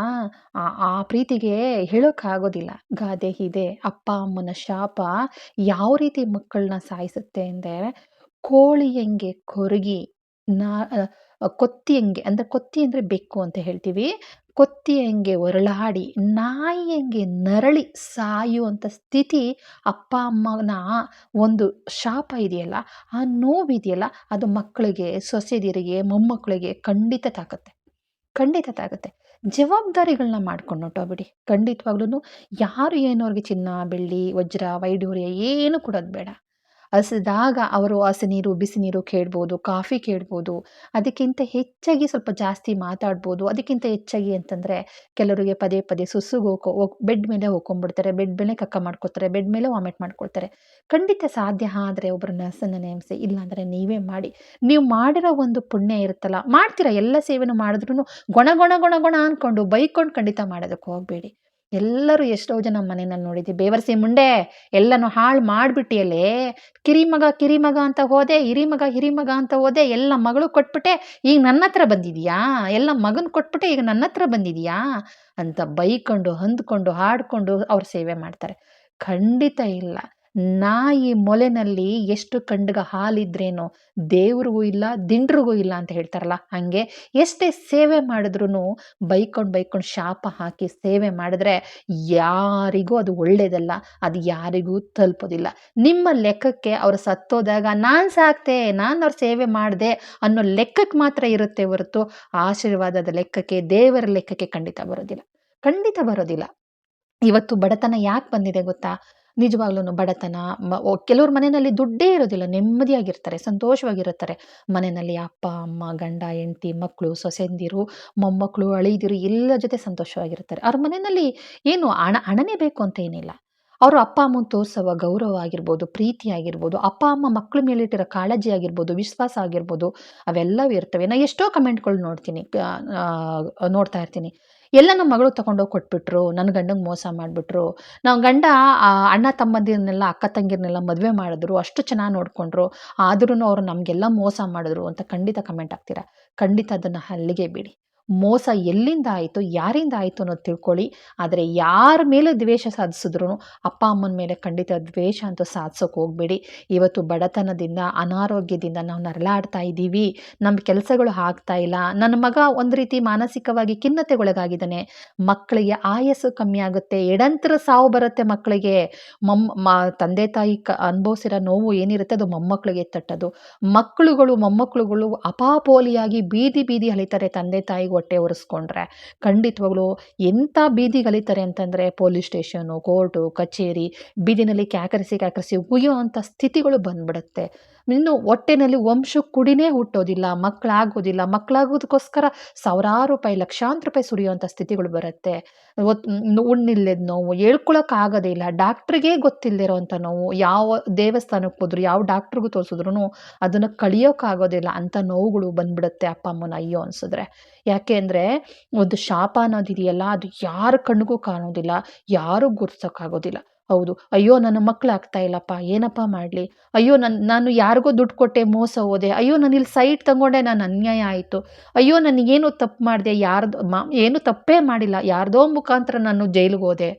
ಆ ಪ್ರೀತಿಗೆ ಹೇಳೋಕ್ಕಾಗೋದಿಲ್ಲ. ಗಾದೆ ಇದೆ ಅಪ್ಪ, ಅಮ್ಮನ ಶಾಪ ಯಾವ ರೀತಿ ಮಕ್ಕಳನ್ನ ಸಾಯಿಸುತ್ತೆ ಅಂದರೆ ಕೋಳಿಯಂಗೆ ಕೊರಗಿ, ನಾ ಕೊತ್ತಿ ಕೊತ್ತಿಯಂಗೆ ಅಂದರೆ ಕೊತ್ತಿ ಅಂದರೆ ಬೆಕ್ಕು ಅಂತ ಹೇಳ್ತೀವಿ. ಕೊತ್ತಿಯಂಗೆ ನಾಯಿ ಹೆಂಗೆ ನರಳಿ ಸಾಯುವಂಥ ಸ್ಥಿತಿ ಅಪ್ಪ, ಅಮ್ಮನ ಒಂದು ಶಾಪ ಇದೆಯಲ್ಲ, ಆ ನೋವಿದೆಯಲ್ಲ ಅದು ಮಕ್ಕಳಿಗೆ, ಸೊಸೆದಿರಿಗೆ, ಮೊಮ್ಮಕ್ಕಳಿಗೆ ಖಂಡಿತ ತಾಕತ್ತೆ. ಖಂಡಿತ ತಾಗುತ್ತೆ ಜವಾಬ್ದಾರಿಗಳನ್ನ ಮಾಡ್ಕೊಂಡು ಹೊಟ್ಟೋಗ್ಬಿಡಿ ಖಂಡಿತವಾಗ್ಲೂ ಯಾರು ಏನು ಅವ್ರಿಗೆ ಚಿನ್ನ, ಬೆಳ್ಳಿ, ವಜ್ರ ವೈಡೂರ್ಯ ಏನು ಕೊಡೋದು ಬೇಡ. ಹಸಿದಾಗ ಅವರು ಹಸಿ ನೀರು, ಬಿಸಿ ನೀರು ಕೇಳ್ಬೋದು, ಕಾಫಿ ಕೇಳ್ಬೋದು, ಅದಕ್ಕಿಂತ ಹೆಚ್ಚಾಗಿ ಸ್ವಲ್ಪ ಜಾಸ್ತಿ ಮಾತಾಡ್ಬೋದು. ಅದಕ್ಕಿಂತ ಹೆಚ್ಚಾಗಿ ಅಂತಂದರೆ ಕೆಲವರಿಗೆ ಪದೇ ಪದೇ ಸುಸ್ಸುಗೆ ಹೋಗೋ ಹೋಗ್, ಬೆಡ್ ಮೇಲೆ ಹೋಗ್ಕೊಂಡ್ಬಿಡ್ತಾರೆ, ಬೆಡ್ ಮೇಲೆ ಕಕ್ಕ ಮಾಡ್ಕೊತಾರೆ, ಬೆಡ್ ಮೇಲೆ ವಾಮಿಟ್ ಮಾಡ್ಕೊಳ್ತಾರೆ. ಖಂಡಿತ ಸಾಧ್ಯ ಆದರೆ ಒಬ್ಬರು ನರ್ಸನ್ನು ನೇಮಿಸಿ, ಇಲ್ಲಾಂದರೆ ನೀವೇ ಮಾಡಿ. ನೀವು ಮಾಡಿರೋ ಒಂದು ಪುಣ್ಯ ಇರುತ್ತಲ್ಲ, ಮಾಡ್ತೀರಾ? ಎಲ್ಲ ಸೇವೆನೂ ಮಾಡಿದ್ರೂ ಗೊಣ ಗೊಣ ಗೊಣ ಗೊಣ ಅಂದ್ಕೊಂಡು ಬೈಕೊಂಡು ಖಂಡಿತ ಮಾಡೋದಕ್ಕೆ ಹೋಗಬೇಡಿ. ಎಲ್ಲರೂ ಎಷ್ಟೋ ಜನ ಮನೆಯಲ್ಲಿ ನೋಡಿದ್ದೀವಿ ಬೇವರ್ಸಿ ಮುಂಡೆ ಎಲ್ಲನೂ ಹಾಳು ಮಾಡಿಬಿಟ್ಟಿಯಲ್ಲೇ. ಕಿರಿಮಗ ಕಿರಿಮಗ ಅಂತ ಹೋದೆ, ಹಿರಿಮಗ ಹಿರಿಮಗ ಅಂತ ಹೋದೆ, ಎಲ್ಲ ಮಗಳು ಕೊಟ್ಬಿಟ್ಟೆ, ಈಗ ನನ್ನ ಹತ್ರ ಬಂದಿದೀಯಾ? ಎಲ್ಲ ಮಗನ ಕೊಟ್ಬಿಟ್ಟೆ, ಈಗ ನನ್ನ ಹತ್ರ ಬಂದಿದೀಯಾ? ಅಂತ ಬೈಕೊಂಡು, ಹೊಂದ್ಕೊಂಡು, ಹಾಡ್ಕೊಂಡು ಅವ್ರು ಸೇವೆ ಮಾಡ್ತಾರೆ. ಖಂಡಿತ ಇಲ್ಲ. ನಾಯಿ ಮೊಲೆನಲ್ಲಿ ಎಷ್ಟು ಕಂಡಗ ಹಾಲಿದ್ರೇನೋ ದೇವ್ರಿಗೂ ಇಲ್ಲ, ದಿಂಡ್ರಿಗೂ ಇಲ್ಲ ಅಂತ ಹೇಳ್ತಾರಲ್ಲ, ಹಾಗೆ ಎಷ್ಟೇ ಸೇವೆ ಮಾಡಿದ್ರೂ ಬೈಕೊಂಡು ಬೈಕೊಂಡು ಶಾಪ ಹಾಕಿ ಸೇವೆ ಮಾಡಿದ್ರೆ ಯಾರಿಗೂ ಅದು ಒಳ್ಳೇದಲ್ಲ, ಅದು ಯಾರಿಗೂ ತಲುಪೋದಿಲ್ಲ. ನಿಮ್ಮ ಲೆಕ್ಕಕ್ಕೆ ಅವ್ರು ಸತ್ತೋದಾಗ ನಾನು ಸಾಕ್ತೆ, ನಾನು ಅವ್ರ ಸೇವೆ ಮಾಡಿದೆ ಅನ್ನೋ ಲೆಕ್ಕಕ್ಕೆ ಮಾತ್ರ ಇರುತ್ತೆ ಹೊರತು ಆಶೀರ್ವಾದದ ಲೆಕ್ಕಕ್ಕೆ, ದೇವರ ಲೆಕ್ಕಕ್ಕೆ ಖಂಡಿತ ಬರೋದಿಲ್ಲ. ಖಂಡಿತ ಬರೋದಿಲ್ಲ. ಇವತ್ತು ಬಡತನ ಯಾಕೆ ಬಂದಿದೆ ಗೊತ್ತಾ? ನಿಜವಾಗ್ಲೂ ಬಡತನ, ಮ ಕೆಲವ್ರ ಮನೆಯಲ್ಲಿ ದುಡ್ಡೇ ಇರೋದಿಲ್ಲ, ನೆಮ್ಮದಿಯಾಗಿರ್ತಾರೆ ಸಂತೋಷವಾಗಿರುತ್ತಾರೆ ಮನೆಯಲ್ಲಿ ಅಪ್ಪ, ಅಮ್ಮ, ಗಂಡ, ಹೆಂಡತಿ ಮಕ್ಕಳು ಸೊಸೆಂದಿರು ಮೊಮ್ಮಕ್ಕಳು ಅಳಿದಿರು ಎಲ್ಲ ಜೊತೆ ಸಂತೋಷವಾಗಿರ್ತಾರೆ. ಅವ್ರ ಮನೆಯಲ್ಲಿ ಏನು ಹಣ, ಹಣನೇ ಬೇಕು ಅಂತ ಏನಿಲ್ಲ. ಅವರು ಅಪ್ಪ, ಅಮ್ಮನ ತೋರಿಸುವ ಗೌರವ ಆಗಿರ್ಬೋದು, ಪ್ರೀತಿ ಆಗಿರ್ಬೋದು, ಅಪ್ಪ, ಅಮ್ಮ ಮಕ್ಕಳ ಮೇಲಿಟ್ಟಿರೋ ಕಾಳಜಿ ಆಗಿರ್ಬೋದು, ವಿಶ್ವಾಸ ಆಗಿರ್ಬೋದು, ಅವೆಲ್ಲವೂ ಇರ್ತವೆ. ನಾನು ಎಷ್ಟೋ ಕಮೆಂಟ್ಗಳು ನೋಡ್ತೀನಿ ನೋಡ್ತಾ ಇರ್ತೀನಿ. ಎಲ್ಲ ನಮ್ಮ ಮಗಳು ತಗೊಂಡೋಗಿ ಕೊಟ್ಬಿಟ್ರು ನನ್ನ ಗಂಡಂಗೆ ಮೋಸ ಮಾಡಿಬಿಟ್ರು. ನಾವು ಗಂಡ ಅಣ್ಣ ತಮ್ಮಂದಿರನ್ನೆಲ್ಲ ಅಕ್ಕ ತಂಗಿರನ್ನೆಲ್ಲ ಮದುವೆ ಮಾಡಿದ್ರು, ಅಷ್ಟು ಚೆನ್ನಾಗಿ ನೋಡಿಕೊಂಡ್ರು. ಆದ್ರೂ ಅವರು ನಮಗೆಲ್ಲ ಮೋಸ ಮಾಡಿದ್ರು ಅಂತ ಖಂಡಿತ ಕಮೆಂಟ್ ಹಾಕ್ತೀರಾ? ಖಂಡಿತ ಅದನ್ನು ಅಲ್ಲಿಗೆ ಬಿಡಿ. ಮೋಸ ಎಲ್ಲಿಂದ ಆಯಿತು, ಯಾರಿಂದ ಆಯಿತು ಅನ್ನೋದು ತಿಳ್ಕೊಳ್ಳಿ. ಆದರೆ ಯಾರ ಮೇಲೆ ದ್ವೇಷ ಸಾಧಿಸಿದ್ರು ಅಪ್ಪ ಅಮ್ಮನ ಮೇಲೆ ಖಂಡಿತ ದ್ವೇಷ ಅಂತ ಸಾಧಿಸೋಕೆ ಹೋಗಬೇಡಿ. ಇವತ್ತು ಬಡತನದಿಂದ, ಅನಾರೋಗ್ಯದಿಂದ ನಾವು ನರಳಾಡ್ತಾ ಇದ್ದೀವಿ. ನಮ್ಮ ಕೆಲಸಗಳು ಆಗ್ತಾ ಇಲ್ಲ. ನನ್ನ ಮಗ ಒಂದು ರೀತಿ ಮಾನಸಿಕವಾಗಿ ಖಿನ್ನತೆಗೊಳಗಾಗಿದ್ದಾನೆ. ಮಕ್ಕಳಿಗೆ ಆಯಸ್ಸು ಕಮ್ಮಿ ಆಗುತ್ತೆ. ಎಡಂತರ ಸಾವು ಬರುತ್ತೆ ಮಕ್ಕಳಿಗೆ ಮಮ್ಮ ತಂದೆ ತಾಯಿ ಕ, ಅನುಭವಿಸಿರೋ ನೋವು ಏನಿರುತ್ತೆ ಅದು ಮೊಮ್ಮಕ್ಕಳಿಗೆ ತಟ್ಟೋದು. ಮಕ್ಕಳುಗಳು ಮೊಮ್ಮಕ್ಕಳುಗಳು ಅಪಾಪೋಲಿಯಾಗಿ ಬೀದಿ ಬೀದಿ ಅಳಿತಾರೆ ತಂದೆ ತಾಯಿಗೆ. ಹೊಟ್ಟೆ ಒರೆಸ್ಕೊಂಡ್ರೆ ಖಂಡಿತವಾಗ್ಲೂ ಎಂಥ ಬೀದಿ ಅಲಿತಾರೆ ಅಂತಂದರೆ ಪೊಲೀಸ್ ಸ್ಟೇಷನು, ಕೋರ್ಟು, ಕಚೇರಿ ಬೀದಿನಲ್ಲಿ ಕ್ಯಾಕರಿಸಿ ಕ್ಯಾಕರಿಸಿ ಉಗಿಯೋ ಅಂಥ ಸ್ಥಿತಿಗಳು ಬಂದ್ಬಿಡುತ್ತೆ. ಇನ್ನು ಹೊಟ್ಟೆನಲ್ಲಿ ವಂಶ ಕುಡಿನೇ ಹುಟ್ಟೋದಿಲ್ಲ, ಮಕ್ಕಳಾಗೋದಿಲ್ಲ, ಮಕ್ಕಳಾಗೋದಕ್ಕೋಸ್ಕರ ಸಾವಿರಾರು ರೂಪಾಯಿ, ಲಕ್ಷಾಂತರ ರೂಪಾಯಿ ಸುರಿಯುವಂಥ ಸ್ಥಿತಿಗಳು ಬರುತ್ತೆ. ಉಣ್ಣಿಲ್ಲದ ನೋವು, ಹೇಳ್ಕೊಳಕ್ಕಾಗೋದೇ ಇಲ್ಲ, ಡಾಕ್ಟ್ರಿಗೆ ಗೊತ್ತಿಲ್ಲದಿರೋವಂಥ ನೋವು, ಯಾವ ದೇವಸ್ಥಾನಕ್ಕೆ ಹೋದ್ರು, ಯಾವ ಡಾಕ್ಟ್ರಿಗೂ ತೋರಿಸಿದ್ರು ಅದನ್ನು ಕಳಿಯೋಕ್ಕಾಗೋದಿಲ್ಲ ಅಂಥ ನೋವುಗಳು ಬಂದ್ಬಿಡುತ್ತೆ ಅಪ್ಪ, ಅಮ್ಮನ ಅಯ್ಯೋ ಅನ್ಸಿದ್ರೆ. ಯಾಕೆ ಅಂದರೆ ಒಂದು ಶಾಪ ಅನ್ನೋದಿದೆಯಲ್ಲ, ಅದು ಯಾರ ಕಣ್ಣಿಗೂ ಕಾಣೋದಿಲ್ಲ, ಯಾರೂ ಗುರ್ಸೋಕ್ಕಾಗೋದಿಲ್ಲ. ಹೌದು. ಅಯ್ಯೋ, ನನ್ನ ಮಕ್ಕಳು ಆಗ್ತಾ ಇಲ್ಲಪ್ಪ, ಏನಪ್ಪ ಮಾಡಲಿ? ಅಯ್ಯೋ ನನ್ನ ನಾನು ಯಾರಿಗೋ ದುಡ್ಡು ಕೊಟ್ಟೆ ಮೋಸ ಹೋದೆ. ಅಯ್ಯೋ, ನಾನು ಇಲ್ಲಿ ಸೈಟ್ ತಗೊಂಡೆ, ನಾನು ಅನ್ಯಾಯ ಆಯಿತು. ಅಯ್ಯೋ ನನಗೇನು ತಪ್ಪು ಮಾಡಿದೆ? ಯಾರ್ದು, ಮಾ, ಏನು ತಪ್ಪೇ ಮಾಡಿಲ್ಲ. ಯಾರ್ದೋ ಮುಖಾಂತರ ನಾನು ಜೈಲಿಗೆ ಹೋದೆ.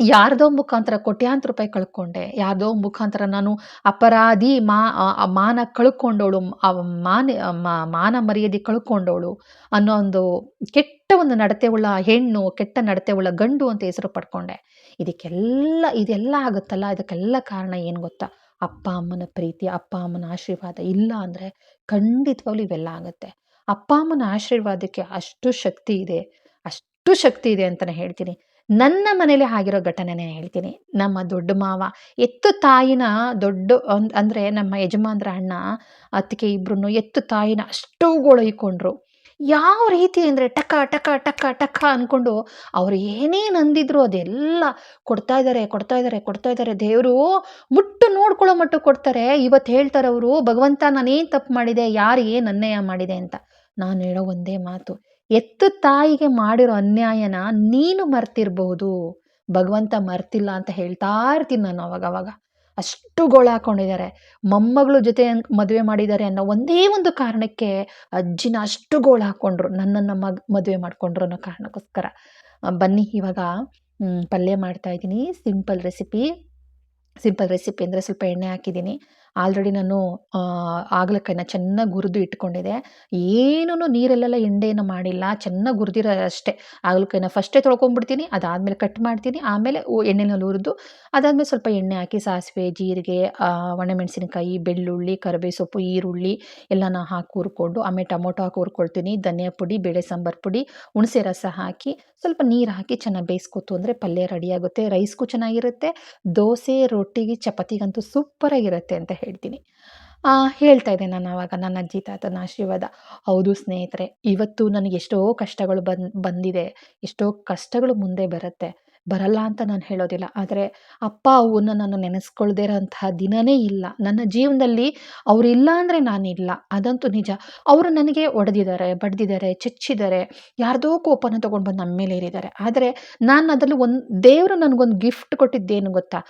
ಯಾರ್ದೋ ಮುಖಾಂತರ ಕೋಟ್ಯಾಂತರ ರೂಪಾಯಿ ಕಳ್ಕೊಂಡೆ. ಯಾರ್ದೋ ಮುಖಾಂತರ ನಾನು ಅಪರಾಧಿ ಮಾ ಮಾನ ಕಳ್ಕೊಂಡವಳು ಮಾನ ಮಾನ ಮರ್ಯಾದೆ ಕಳ್ಕೊಂಡವಳು ಅನ್ನೋ ಒಂದು ಕೆಟ್ಟ ಒಂದು ನಡತೆ ಉಳ್ಳ ಹೆಣ್ಣು, ಕೆಟ್ಟ ನಡತೆ ಉಳ್ಳ ಗಂಡು ಅಂತ ಹೆಸರು ಪಡ್ಕೊಂಡೆ. ಇದಕ್ಕೆಲ್ಲ, ಇದೆಲ್ಲ ಆಗುತ್ತಲ್ಲ? ಇದಕ್ಕೆಲ್ಲ ಕಾರಣ ಏನು ಗೊತ್ತಾ? ಅಪ್ಪ ಅಮ್ಮನ ಪ್ರೀತಿ, ಅಪ್ಪ ಅಮ್ಮನ ಆಶೀರ್ವಾದ. ಇಲ್ಲ ಅಂದರೆ ಖಂಡಿತವಾಗ್ಲೂ ಇವೆಲ್ಲ ಆಗುತ್ತೆ. ಅಪ್ಪ ಅಮ್ಮನ ಆಶೀರ್ವಾದಕ್ಕೆ ಅಷ್ಟು ಶಕ್ತಿ ಇದೆ. ಅಷ್ಟು ಶಕ್ತಿ ಇದೆ ಅಂತಲೇ ಹೇಳ್ತೀನಿ. ನನ್ನ ಮನೇಲಿ ಆಗಿರೋ ಘಟನೆನೇ ಹೇಳ್ತೀನಿ. ನಮ್ಮ ದೊಡ್ಡ ಮಾವ, ಎತ್ತು ತಾಯಿನ ದೊಡ್ಡ ಅಂದ್ರೆ ನಮ್ಮ ಯಜಮಾನ್ರ ಅಣ್ಣ, ಅತ್ತಿಗೆ ಇಬ್ರು ಎತ್ತು ತಾಯಿನ ಅಷ್ಟು ಗೊಳೈಕೊಂಡ್ರು ಯಾವ ರೀತಿ ಅಂದರೆ ಟಕ ಟಕ ಟಕ ಟಕ ಅಂದ್ಕೊಂಡು ಅವ್ರು ಏನೇನು ಅಂದಿದ್ರು ಅದೆಲ್ಲ ಕೊಡ್ತಾ ಇದ್ದಾರೆ ಕೊಡ್ತಾ ಇದ್ದಾರೆ ಕೊಡ್ತಾ ಇದ್ದಾರೆ ದೇವರು ಮುಟ್ಟು ನೋಡ್ಕೊಳ್ಳೋ ಮಟ್ಟು ಕೊಡ್ತಾರೆ. ಇವತ್ತು ಹೇಳ್ತಾರೆ ಅವರು, ಭಗವಂತ ನಾನೇನು ತಪ್ಪು ಮಾಡಿದೆ, ಯಾರು ಏನು ಅನ್ಯಾಯ ಮಾಡಿದೆ ಅಂತ. ನಾನು ಹೇಳೋ ಒಂದೇ ಮಾತು, ಎತ್ತು ತಾಯಿಗೆ ಮಾಡಿರೋ ಅನ್ಯಾಯನ ನೀನು ಮರ್ತಿರ್ಬಹುದು ಭಗವಂತ ಮರ್ತಿಲ್ಲ ಅಂತ ಹೇಳ್ತಾ ಇರ್ತೀನಿ ನಾನು ಅವಾಗ ಅವಾಗ ಅಷ್ಟು ಗೋಳಾಕೊಂಡಿದ್ದಾರೆ ಮೊಮ್ಮಗಳ ಜೊತೆ ಮದುವೆ ಮಾಡಿದ್ದಾರೆ ಅನ್ನೋ ಒಂದೇ ಒಂದು ಕಾರಣಕ್ಕೆ ಅಜ್ಜಿನ ಅಷ್ಟು ಗೋಳಾಕೊಂಡ್ರು ನನ್ನನ್ನು ಮಗ ಮದುವೆ ಮಾಡಿಕೊಂಡ್ರು ಅನ್ನೋ ಕಾರಣಕ್ಕೋಸ್ಕರ. ಬನ್ನಿ ಇವಾಗ ಪಲ್ಯ ಮಾಡ್ತಾ ಇದ್ದೀನಿ. Simple recipe. ಸಿಂಪಲ್ ರೆಸಿಪಿ ಅಂದರೆ ಸ್ವಲ್ಪ ಎಣ್ಣೆ ಹಾಕಿದ್ದೀನಿ. ಆಲ್ರೆಡಿ ನಾನು ಹಾಗಲಕಾಯಿನ ಚೆನ್ನಾಗಿ ಹುರಿದು ಇಟ್ಕೊಂಡಿದೆ. ಏನೂ ನೀರಲ್ಲೆಲ್ಲ ಎಂಡೆಯನ್ನು ಮಾಡಿಲ್ಲ, ಚೆನ್ನಾಗಿ ಹುರಿದಿರೋ ಅಷ್ಟೇ. ಹಾಗಲಕಾಯಿನ ಫಸ್ಟೇ ತೊಳ್ಕೊಂಡ್ಬಿಡ್ತೀನಿ ಅದಾದಮೇಲೆ ಕಟ್ ಮಾಡ್ತೀನಿ, ಆಮೇಲೆ ಎಣ್ಣೆನಲ್ಲಿ ಹುರಿದು, ಅದಾದಮೇಲೆ ಸ್ವಲ್ಪ ಎಣ್ಣೆ ಹಾಕಿ ಸಾಸಿವೆ, ಜೀರಿಗೆ ಒಣಮೆಣಸಿನಕಾಯಿ, ಬೆಳ್ಳುಳ್ಳಿ ಕರಿಬೇವು ಸೊಪ್ಪು ಈರುಳ್ಳಿ ಎಲ್ಲನ ಹಾಕಿ ಹುರ್ಕೊಂಡು, ಆಮೇಲೆ ಟೊಮೊಟೊ ಹಾಕಿ ಹುರ್ಕೊಳ್ತೀನಿ, ಧನಿಯಾ ಪುಡಿ, ಬೇಳೆ ಸಾಂಬಾರು ಪುಡಿ, ಹುಣಸೆ ರಸ ಹಾಕಿ ಸ್ವಲ್ಪ ನೀರು ಹಾಕಿ ಚೆನ್ನಾಗಿ ಬೇಯಿಸ್ಕೊತು ಅಂದರೆ ಪಲ್ಯ ರೆಡಿಯಾಗುತ್ತೆ ರೈಸ್ಗೂ ಚೆನ್ನಾಗಿರುತ್ತೆ, ದೋಸೆ, ರೊಟ್ಟಿಗೆ, ಚಪಾತಿಗಂತೂ ಸೂಪರಾಗಿರುತ್ತೆ ಅಂತ ಹೇಳ್ತೀನಿ. ಹೇಳ್ತಾ ಇದ್ದೆ ನಾನು ಆವಾಗ ನನ್ನ ಅಜ್ಜಿ, ತಾತನ ಆಶೀರ್ವಾದ. ಹೌದು ಸ್ನೇಹಿತರೆ, ಇವತ್ತು ನನಗೆ ಎಷ್ಟೋ ಕಷ್ಟಗಳು ಬಂದ್, ಬಂದಿದೆ, ಎಷ್ಟೋ ಕಷ್ಟಗಳು ಮುಂದೆ ಬರುತ್ತೆ. ಬರಲ್ಲ ಅಂತ ನಾನು ಹೇಳೋದಿಲ್ಲ. ಆದರೆ ಅಪ್ಪ ಅವನ್ನ ನಾನು ನೆನೆಸ್ಕೊಳ್ದೇ ಇರೋಂತಹ ದಿನವೇ ಇಲ್ಲ. ನನ್ನ ಜೀವನದಲ್ಲಿ ಅವರಿಲ್ಲ ಅಂದರೆ ನಾನಿಲ್ಲ ಅದಂತೂ ನಿಜ. ಅವರು ನನಗೆ ಒಡೆದಿದ್ದಾರೆ, ಬಡ್ದಿದ್ದಾರೆ, ಚಚ್ಚಿದ್ದಾರೆ. ಯಾರ್ದೋ ಕೋಪನ ತೊಗೊಂಡು ಬಂದು ನಮ್ಮ ಮೇಲೆ ಏರಿದ್ದಾರೆ. ಆದರೆ ನಾನು ಅದರಲ್ಲಿ ಒಂದು, ದೇವರು ನನಗೊಂದು ಗಿಫ್ಟ್ ಕೊಟ್ಟಿದ್ದೇನು ಗೊತ್ತಾ?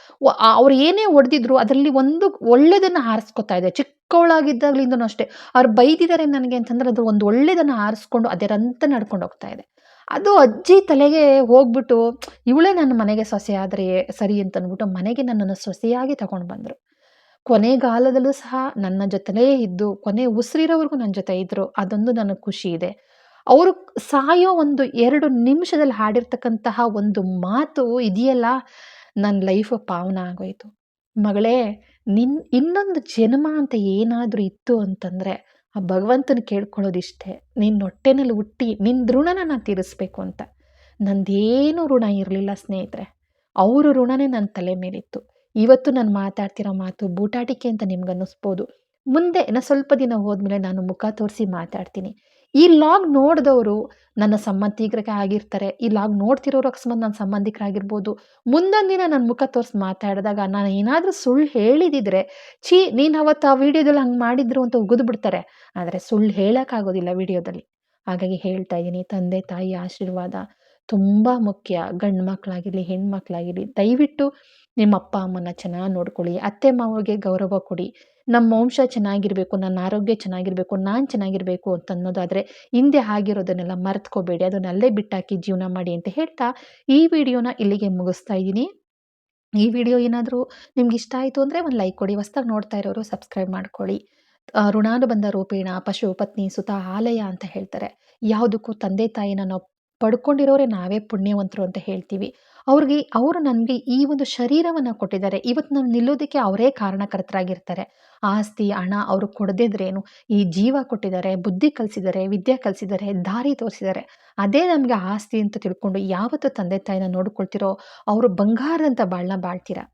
ಅವ್ರು ಏನೇ ಒಡೆದಿದ್ರು ಅದರಲ್ಲಿ ಒಂದು ಒಳ್ಳೆಯದನ್ನು ಆರಿಸ್ಕೊತಾ ಇದೆ ಚಿಕ್ಕವಳಾಗಿದ್ದಾಗಲಿಂದನೂ ಅಷ್ಟೇ. ಅವ್ರು ಬೈದಿದ್ದಾರೆ ನನಗೆ ಅಂತಂದ್ರೆ ಅದು ಒಂದು ಒಳ್ಳೆಯದನ್ನು ಆರಿಸ್ಕೊಂಡು ಅದರಂತ ನಡ್ಕೊಂಡು ಹೋಗ್ತಾ ಇದೆ. ಅದು ಅಜ್ಜಿ ತಲೆಗೆ ಹೋಗ್ಬಿಟ್ಟು, ಇವಳೇ ನನ್ನ ಮನೆಗೆ ಸೊಸೆ ಆದರೆ ಸರಿ ಅಂತ ಅಂದ್ಬಿಟ್ಟು ಮನೆಗೆ ನನ್ನನ್ನು ಸೊಸೆಯಾಗಿ ತಗೊಂಡು ಬಂದರು. ಕೊನೆಗಾಲದಲ್ಲೂ ಸಹ ನನ್ನ ಜೊತೆಲೇ ಇದ್ದು, ಕೊನೆ ಉಸಿರಿರೋವರೆಗೂ ನನ್ನ ಜೊತೆ ಇದ್ದರು ಅದೊಂದು ನನಗೆ ಖುಷಿ ಇದೆ. ಅವರು ಸಾಯೋ ಒಂದು ಎರಡು ನಿಮಿಷದಲ್ಲಿ ಹಾಡಿರ್ತಕ್ಕಂತಹ ಒಂದು ಮಾತು ಇದೆಯಲ್ಲ ನನ್ನ ಲೈಫ್ ಪಾವನ ಆಗೋಯ್ತು. ಮಗಳೇ, ನಿನ್ ಇನ್ನೊಂದು ಜನ್ಮ ಅಂತ ಏನಾದರೂ ಇತ್ತು ಅಂತಂದರೆ ಆ ಭಗವಂತನ ಕೇಳ್ಕೊಳ್ಳೋದಿಷ್ಟೇ. ನಿನ್ನ ಹೊಟ್ಟೆನಲ್ಲಿ ಹುಟ್ಟಿ ನಿನ್ನ ಋಣನ ನಾನು ತೀರಿಸ್ಬೇಕು ಅಂತ. ನಂದೇನು ಋಣ ಇರಲಿಲ್ಲ ಸ್ನೇಹಿತರೆ. ಅವರು ಋಣನೇ ನನ್ನ ತಲೆ ಮೇಲಿತ್ತು. ಇವತ್ತು ನಾನು ಮಾತಾಡ್ತಿರೋ ಮಾತು ಬೂಟಾಟಿಕೆ ಅಂತ ನಿಮ್ಗೆ ಅನ್ನಿಸ್ಬೋದು ಮುಂದೆ ನಾನು ಸ್ವಲ್ಪ ದಿನ ಹೋದ್ಮೇಲೆ ನಾನು ಮುಖ ತೋರಿಸಿ ಮಾತಾಡ್ತೀನಿ. ಈ ಲಾಗ್ ನೋಡಿದವರು ನನ್ನ ಸಂಬಂಧಿಕರಿಗೆ ಆಗಿರ್ತಾರೆ. ಈ ಲಾಗ್ ನೋಡ್ತಿರೋರು ಅಕಸ್ಮಾತ್ ನನ್ನ ಸಂಬಂಧಿಕರಾಗಿರ್ಬೋದು. ಮುಂದೊಂದು ದಿನ ನನ್ನ ಮುಖ ತೋರಿಸಿ ಮಾತಾಡಿದಾಗ ನಾನು ಏನಾದರೂ ಸುಳ್ಳು ಹೇಳಿದಿದ್ರೆ, ಛೀ, ನೀನು ಅವತ್ತು ಆ ವಿಡಿಯೋದಲ್ಲಿ ಹಂಗೆ ಮಾಡಿದ್ರು ಅಂತ ಉಗಿದು ಬಿಡ್ತಾರೆ. ಆದರೆ ಸುಳ್ಳು ಹೇಳೋಕ್ಕಾಗೋದಿಲ್ಲ ವಿಡಿಯೋದಲ್ಲಿ. ಹಾಗಾಗಿ ಹೇಳ್ತಾ ಇದ್ದೀನಿ, ತಂದೆ, ತಾಯಿ ಆಶೀರ್ವಾದ ತುಂಬ ಮುಖ್ಯ. ಗಂಡು ಮಕ್ಕಳಾಗಿರಲಿ ಹೆಣ್ಮಕ್ಳಾಗಿರಲಿ ದಯವಿಟ್ಟು ನಿಮ್ಮ ಅಪ್ಪ ಅಮ್ಮನ ಚೆನ್ನಾಗಿ ನೋಡ್ಕೊಳ್ಳಿ. ಅತ್ತೆ, ಮಾವಗೆ ಗೌರವ ಕೊಡಿ. ನಮ್ಮ ವಂಶ ಚೆನ್ನಾಗಿರಬೇಕು, ನನ್ನ ಆರೋಗ್ಯ ಚೆನ್ನಾಗಿರಬೇಕು, ನಾನು ಚೆನ್ನಾಗಿರಬೇಕು ಅಂತ ಅನ್ನೋದಾದರೆ ಹಿಂದೆ ಆಗಿರೋದನ್ನೆಲ್ಲ ಮರೆತ್ಕೋಬೇಡಿ, ಅದನ್ನ ಅಲ್ಲೇ ಬಿಟ್ಟಾಕಿ ಜೀವನ ಮಾಡಿ ಅಂತ ಹೇಳ್ತಾ ಈ ವಿಡಿಯೋನ ಇಲ್ಲಿಗೆ ಮುಗಿಸ್ತಾ ಇದ್ದೀನಿ. ಈ ವಿಡಿಯೋ ಏನಾದರೂ ನಿಮ್ಗೆ ಇಷ್ಟ ಆಯಿತು ಅಂದರೆ ಒಂದು ಲೈಕ್ ಕೊಡಿ, ಹೊಸ್ದಾಗಿ ನೋಡ್ತಾ ಇರೋರು ಸಬ್ಸ್ಕ್ರೈಬ್ ಮಾಡ್ಕೊಳ್ಳಿ. ಋಣಾನುಬಂಧ ರೂಪೇಣ, ಪಶು, ಪತ್ನಿ, ಸುತ, ಆಲಯ ಅಂತ ಹೇಳ್ತಾರೆ. ಯಾವುದಕ್ಕೂ ತಂದೆ ತಾಯಿನ ನಾವು ಪಡ್ಕೊಂಡಿರೋರೆ ನಾವೇ ಪುಣ್ಯವಂತರು ಅಂತ ಹೇಳ್ತೀವಿ. ಅವ್ರಿಗೆ, ಅವರು ನನಗೆ ಈ ಒಂದು ಶರೀರವನ್ನು ಕೊಟ್ಟಿದ್ದಾರೆ. ಇವತ್ತು ನಾನು ನಿಲ್ಲೋದಕ್ಕೆ ಅವರೇ ಕಾರಣಕರ್ತರಾಗಿರ್ತಾರೆ. ಆಸ್ತಿ, ಹಣ ಅವರು ಕೊಡದಿದ್ರೇನು? ಈ ಜೀವ ಕೊಟ್ಟಿದ್ದಾರೆ, ಬುದ್ಧಿ ಕಲಿಸಿದ್ದಾರೆ, ವಿದ್ಯೆ ಕಲಿಸಿದ್ದಾರೆ, ದಾರಿ ತೋರಿಸಿದ್ದಾರೆ. ಅದೇ ನಮಗೆ ಆಸ್ತಿ ಅಂತ ತಿಳ್ಕೊಂಡು ಯಾವತ್ತು ತಂದೆ ತಾಯಿನ ನೋಡ್ಕೊಳ್ತಿರೋ, ಅವರು ಬಂಗಾರದಂಥ ಬಾಳನ್ನ ಬಾಳ್ತೀರಾ?